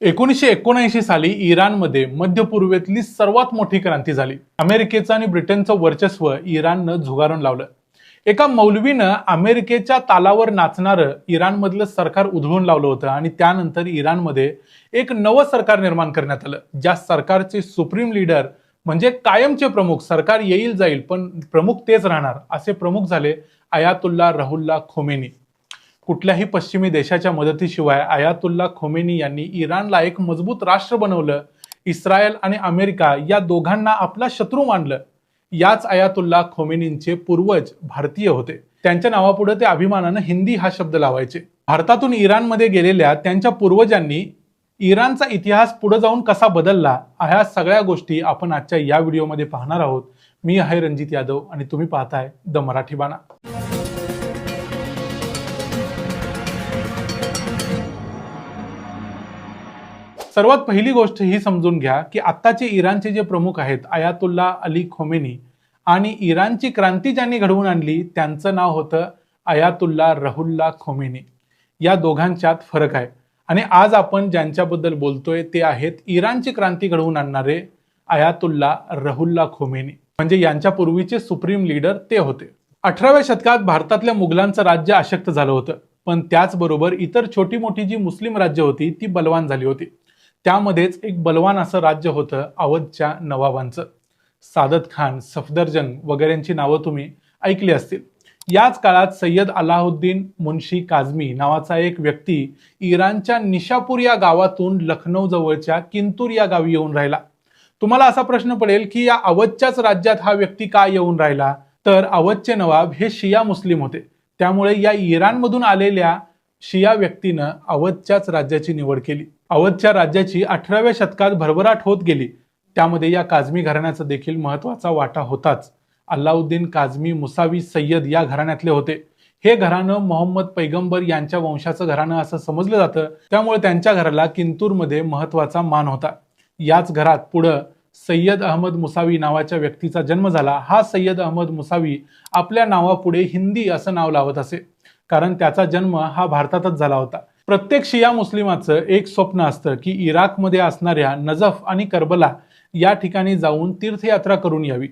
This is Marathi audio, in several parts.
एकोणीसशे एकोणऐंशी साली इराणमध्ये मध्य पूर्वेतली सर्वात मोठी क्रांती झाली. अमेरिकेचं आणि ब्रिटनचं वर्चस्व इराणनं झुगारून लावलं. एका मौलवीनं अमेरिकेच्या तालावर नाचणारं इराणमधलं सरकार उधळून लावलं होतं आणि त्यानंतर इराणमध्ये एक नवं सरकार निर्माण करण्यात आलं ज्या सरकारचे सुप्रीम लीडर म्हणजे कायमचे प्रमुख सरकार येईल जाईल पण प्रमुख तेच राहणार असे प्रमुख झाले अयातुल्ला राहुल्ला खोमेनी. कुठल्याही पश्चिमी देशाच्या मदतीशिवाय आयातुल्ला खोमेनी यांनी इराणला एक मजबूत राष्ट्र बनवलं. इस्रायल आणि अमेरिका या दोघांना आपला शत्रू मानलं. याच आयातुल्ला खोमेनींचे पूर्वज भारतीय होते. त्यांच्या नावापुढे ते अभिमानानं हिंदी हा शब्द लावायचे. भारतातून इराणमध्ये गेलेल्या त्यांच्या पूर्वजांनी इराणचा इतिहास पुढे जाऊन कसा बदलला ह्या सगळ्या गोष्टी आपण आजच्या या व्हिडिओमध्ये पाहणार आहोत. मी आहे रणजित यादव आणि तुम्ही पाहताय द मराठी बाणा. सर्वात पहिली गोष्ट ही समजून घ्या की आत्ताचे इराणचे जे प्रमुख आहेत अयातुल्ला अली खोमेनी आणि इराणची क्रांती ज्यांनी घडवून आणली त्यांचं नाव होतं अयातुल्ला रहुल्ला खोमेनी. या दोघांच्यात फरक आहे. आणि आज आपण ज्यांच्याबद्दल बोलतोय ते आहेत इराणची क्रांती घडवून आणणारे अयातुल्ला रहुल्ला खोमेनी. म्हणजे यांच्या पूर्वीचे सुप्रीम लीडर ते होते. अठराव्या शतकात भारतातल्या मुघलांचं राज्य अशक्त झालं होतं. पण त्याचबरोबर इतर छोटी मोठी जी मुस्लिम राज्य होती ती बलवान झाली होती. त्यामध्येच एक बलवान असं राज्य होतं अवधच्या नवाबांचं. सादत खान सफदरजंग वगैरेंची नावं तुम्ही ऐकली असतील. याच काळात सय्यद अलाउद्दीन मुन्शी काझमी नावाचा एक व्यक्ती इराणच्या निशापूर या गावातून लखनौ जवळच्या किंतूर या गावी येऊन राहिला. तुम्हाला असा प्रश्न पडेल की या अवधच्याच राज्यात हा व्यक्ती का येऊन राहिला? तर अवधचे नवाब हे शिया मुस्लिम होते. त्यामुळे या इराणमधून आलेल्या शिया व्यक्तीनं अवधच्याच राज्याची निवड केली. अवधच्या राज्याची अठराव्या शतकात भरभराट होत गेली. त्यामध्ये या काझमी घराण्याचा देखील महत्त्वाचा वाटा होताच. अल्लाउद्दीन काझमी मुसावी सय्यद या घराण्यातले होते. हे घराणं मोहम्मद पैगंबर यांच्या वंशाचं घराणं असं समजलं जातं. त्यामुळे त्यांच्या घराला किंतूरमध्ये महत्त्वाचा मान होता. याच घरात पुढं सय्यद अहमद मुसावी नावाच्या व्यक्तीचा जन्म झाला. हा सय्यद अहमद मुसावी आपल्या नावापुढे हिंदी असं नाव लावत असे. कारण त्याचा जन्म हा भारतातच झाला होता. प्रत्येक शिया मुस्लिमाचं एक स्वप्न असतं की इराकमध्ये असणाऱ्या नजफ आणि करबला या ठिकाणी जाऊन तीर्थयात्रा करून यावी.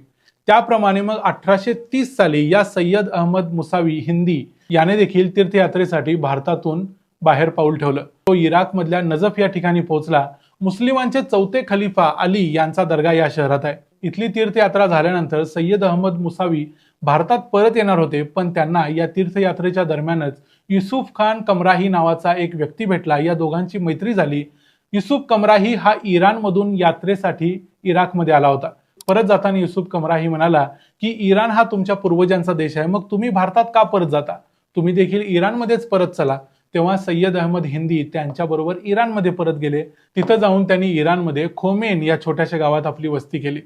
त्याप्रमाणे मग अठराशे तीस साली या सय्यद अहमद मुसावी हिंदी याने देखील तीर्थयात्रेसाठी भारतातून बाहेर पाऊल ठेवलं. तो इराकमधल्या नजफ या ठिकाणी पोहोचला. मुस्लिमांचे चौथे खलिफा अली यांचा दर्गा या शहरात आहे. इथली तीर्थयात्रा झाल्यानंतर सय्यद अहमद मुसावी भारतात परत येणार होते पण त्यांना या तीर्थयात्रेच्या दरम्यानच युसुफ खान कमराही नावाचा एक व्यक्ती भेटला. या दोघांची मैत्री झाली. युसुफ कमराही हा इराणमधून यात्रेसाठी इराकमध्ये आला होता. परत जाताना युसुफ कमराही म्हणाला की इराण हा तुमच्या पूर्वजांचा देश आहे. मग तुम्ही भारतात का परत जाता? तुम्ही देखील इराणमध्येच परत चला. तेव्हा सय्यद अहमद हिंदी त्यांच्याबरोबर इराणमध्ये परत गेले. तिथं जाऊन त्यांनी इराणमध्ये खोमेन या छोट्याशा गावात आपली वस्ती केली.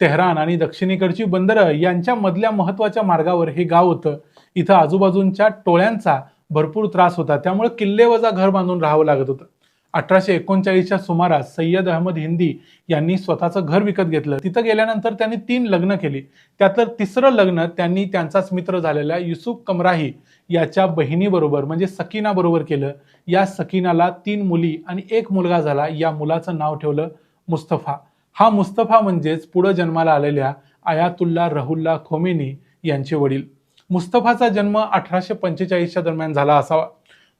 तेहरान आणि दक्षिणेकडची बंदरं यांच्या मधल्या महत्त्वाच्या मार्गावर हे गाव होतं. इथं आजूबाजूंच्या टोळ्यांचा भरपूर त्रास होता. त्यामुळे किल्लेवजा घर बांधून राहावं लागत होतं. अठराशे एकोणचाळीसच्या सुमारास सय्यद अहमद हिंदी यांनी स्वतःचं घर विकत घेतलं. तिथं गेल्यानंतर त्यांनी तीन लग्न केली. त्यातलं तिसरं लग्न त्यांनी त्यांचाच मित्र झालेल्या युसुफ कमराही याच्या बहिणीबरोबर म्हणजे सकीना बरोबर केलं. या सकीनाला तीन मुली आणि एक मुलगा झाला. या मुलाचं नाव ठेवलं मुस्तफा. हा मुस्तफा म्हणजेच पुढं जन्माला आलेल्या आयातुल्ला रहुल्ला खोमेनी यांचे वडील. मुस्तफाचा जन्म अठराशे पंचेचाळीसच्या दरम्यान झाला असावा.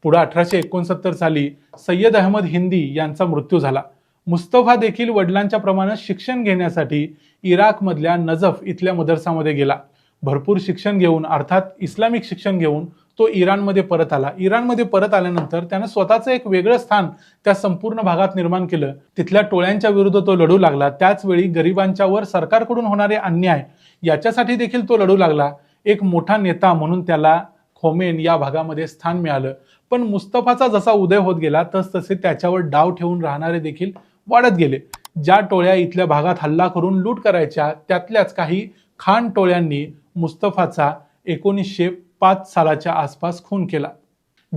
पुढे अठराशे एकोणसत्तर साली सय्यद अहमद हिंदी यांचा मृत्यू झाला. मुस्तफा देखील वडिलांच्या प्रमाणात शिक्षण घेण्यासाठी इराकमधल्या नजफ इथल्या मदरसामध्ये गेला. भरपूर शिक्षण घेऊन अर्थात इस्लामिक शिक्षण घेऊन तो इराणमध्ये परत आला. इराणमध्ये परत आल्यानंतर त्यानं स्वतःचं एक वेगळं स्थान त्या संपूर्ण भागात निर्माण केलं. तिथल्या टोळ्यांच्या विरुद्ध तो लढू लागला. त्याचवेळी गरिबांच्यावर सरकारकडून होणारे अन्याय याच्यासाठी देखील तो लढू लागला. एक मोठा नेता म्हणून त्याला खोमेन या भागामध्ये स्थान मिळालं. पण मुस्तफाचा जसा उदय होत गेला तस तसे त्याच्यावर डाव ठेवून राहणारे देखील वाढत गेले. ज्या टोळ्या इथल्या भागात हल्ला करून लूट करायच्या त्यातल्याच काही खान टोळ्यांनी मुस्तफाचा एकोणीसशे पाच सालाच्या आसपास खून केला.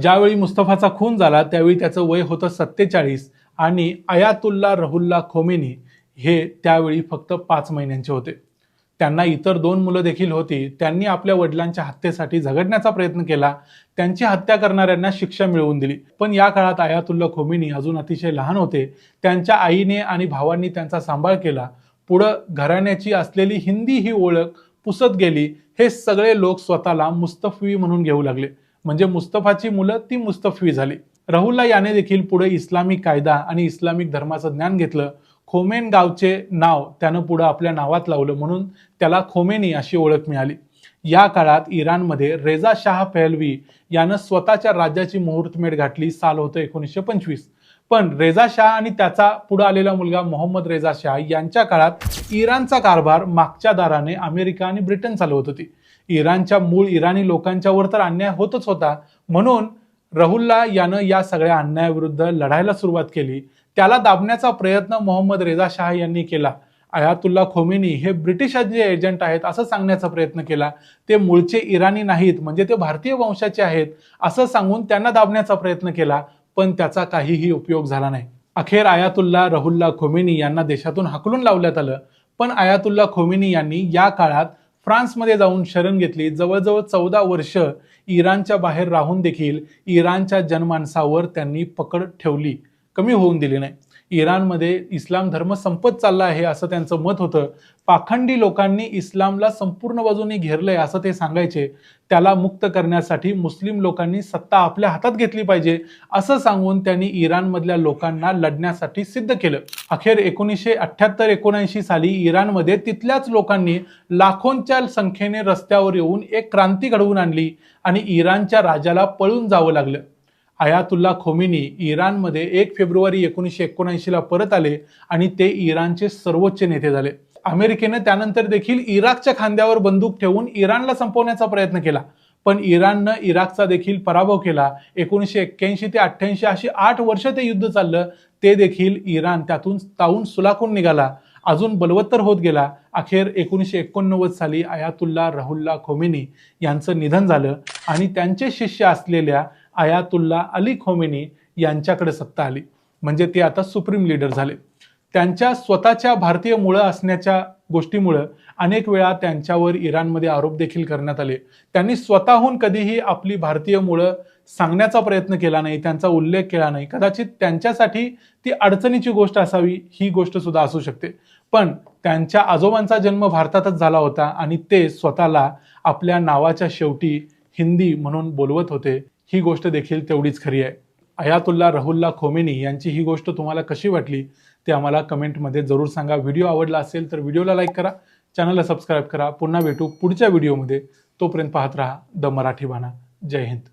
ज्यावेळी मुस्तफाचा खून झाला त्यावेळी त्याचं वय होतं सत्तेचाळीस आणि अयातुल्ला रहुल्ला खोमेनी हे त्यावेळी फक्त पाच महिन्यांचे होते. त्यांना इतर दोन मुलं देखील होती. त्यांनी आपल्या वडिलांच्या हत्येसाठी झगडण्याचा प्रयत्न केला. त्यांची हत्या करणाऱ्यांना शिक्षा मिळवून दिली. पण या काळात आयातुल्ला खोमिनी अजून अतिशय लहान होते. त्यांच्या आईने आणि भावांनी त्यांचा सांभाळ केला. पुढं घराण्याची असलेली हिंदी ही ओळख पुसत गेली हे सगळे लोक स्वतःला मुस्तफवी म्हणून घेऊ लागले. म्हणजे मुस्तफाची मुलं ती मुस्तफवी झाली. राहुलला याने देखील पुढे इस्लामिक कायदा आणि इस्लामिक धर्माचं ज्ञान घेतलं. खोमेन गावचे नाव त्यानं पुढं आपल्या नावात लावलं म्हणून त्याला खोमेनी अशी ओळख मिळाली. या काळात इराणमध्ये रेजा शाह पेहलवी यानं स्वतःच्या राज्याची मुहूर्तमेढ घातली साल होतं एकोणीसशे पंचवीस. पण रेजा शाह आणि त्याचा पुढे आलेला मुलगा मोहम्मद रेजा शाह यांच्या काळात इराणचा कारभार मागच्या दाराने अमेरिका आणि ब्रिटन चालवत होती. इराणच्या मूळ इराणी लोकांच्यावर तर अन्याय होतच होता. म्हणून रहुल्ला यानं या सगळ्या अन्यायाविरुद्ध लढायला सुरुवात केली. त्याला दाबण्याचा प्रयत्न मोहम्मद रेजा शाह यांनी केला. अयातुल्ला खोमेनी हे ब्रिटिशांचे एजंट आहेत असं सांगण्याचा प्रयत्न केला. ते मूळचे इराणी नाहीत म्हणजे ते भारतीय वंशाचे आहेत असं सांगून त्यांना दाबण्याचा प्रयत्न केला. पण त्याचा काहीही उपयोग झाला नाही. अखेर आयातुल्ला रहुल्ला खोमेनी यांना देशातून हाकलून लावण्यात आलं. पण आयातुल्ला खोमेनी यांनी या काळात फ्रान्समध्ये जाऊन शरण घेतली. जवळजवळ चौदा वर्ष इराणच्या बाहेर राहून देखील इराणच्या जनमानसावर त्यांनी पकड ठेवली. कमी होऊन दिली नाही. इराणमध्ये इस्लाम धर्म संपत चालला आहे असं त्यांचं मत होतं. पाखंडी लोकांनी इस्लामला संपूर्ण बाजूने घेरलंय असं ते सांगायचे. त्याला मुक्त करण्यासाठी मुस्लिम लोकांनी सत्ता आपल्या हातात घेतली पाहिजे असं सांगून त्यांनी इराणमधल्या लोकांना लढण्यासाठी सिद्ध केलं. अखेर एकोणीसशे अठ्ठ्याहत्तर एकोणऐंशी साली इराणमध्ये तिथल्याच लोकांनी लाखोंच्या संख्येने रस्त्यावर येऊन एक क्रांती घडवून आणली आणि इराणच्या राजाला पळून जावं लागलं. अयातुल्ला खोमिनी इराणमध्ये एक फेब्रुवारी एकोणीसशे एकोणऐंशीला परत आले आणि ते इराणचे सर्वोच्च नेते झाले. अमेरिकेनं त्यानंतर देखील इराकच्या खांद्यावर बंदूक ठेवून इराणला संपवण्याचा प्रयत्न केला. पण इराणनं इराकचा देखील पराभव केला. एकोणीसशे एक्क्याऐंशी ते अठ्ठ्याऐंशी अशी आठ वर्ष ते युद्ध चाललं ते देखील इराण त्यातून ताऊन सुलाखून निघाला. अजून बलवत्तर होत गेला. अखेर एकोणीसशे एकोणनव्वद साली अयातुल्ला राहुल्ला खोमेनी यांचं निधन झालं आणि त्यांचे शिष्य असलेल्या अयातुल्ला अली खोमेनी यांच्याकडे सत्ता आली. म्हणजे ते आता सुप्रीम लीडर झाले. त्यांच्या स्वतःच्या भारतीय मुळं असण्याच्या गोष्टीमुळं अनेक वेळा त्यांच्यावर इराणमध्ये आरोप देखील करण्यात आले. त्यांनी स्वतःहून कधीही आपली भारतीय मुळं सांगण्याचा प्रयत्न केला नाही त्यांचा उल्लेख केला नाही. कदाचित त्यांच्यासाठी ती अडचणीची गोष्ट असावी ही गोष्ट सुद्धा असू शकते. पण त्यांच्या आजोबांचा जन्म भारतातच झाला होता आणि ते स्वतःला आपल्या नावाच्या शेवटी हिंदी म्हणून बोलवत होते ही गोष्ट देखील तेवढीच खरी आहे. अयातुल्ला रहुल्ला खोमेनी यांची ही गोष्ट तुम्हाला कशी वाटली ते आम्हाला कमेंटमध्ये जरूर सांगा. व्हिडिओ आवडला असेल तर व्हिडिओला लाईक करा चॅनलला सबस्क्राईब करा. पुन्हा भेटू पुढच्या व्हिडिओमध्ये. तोपर्यंत पाहत राहा द मराठी बाणा जय हिंद.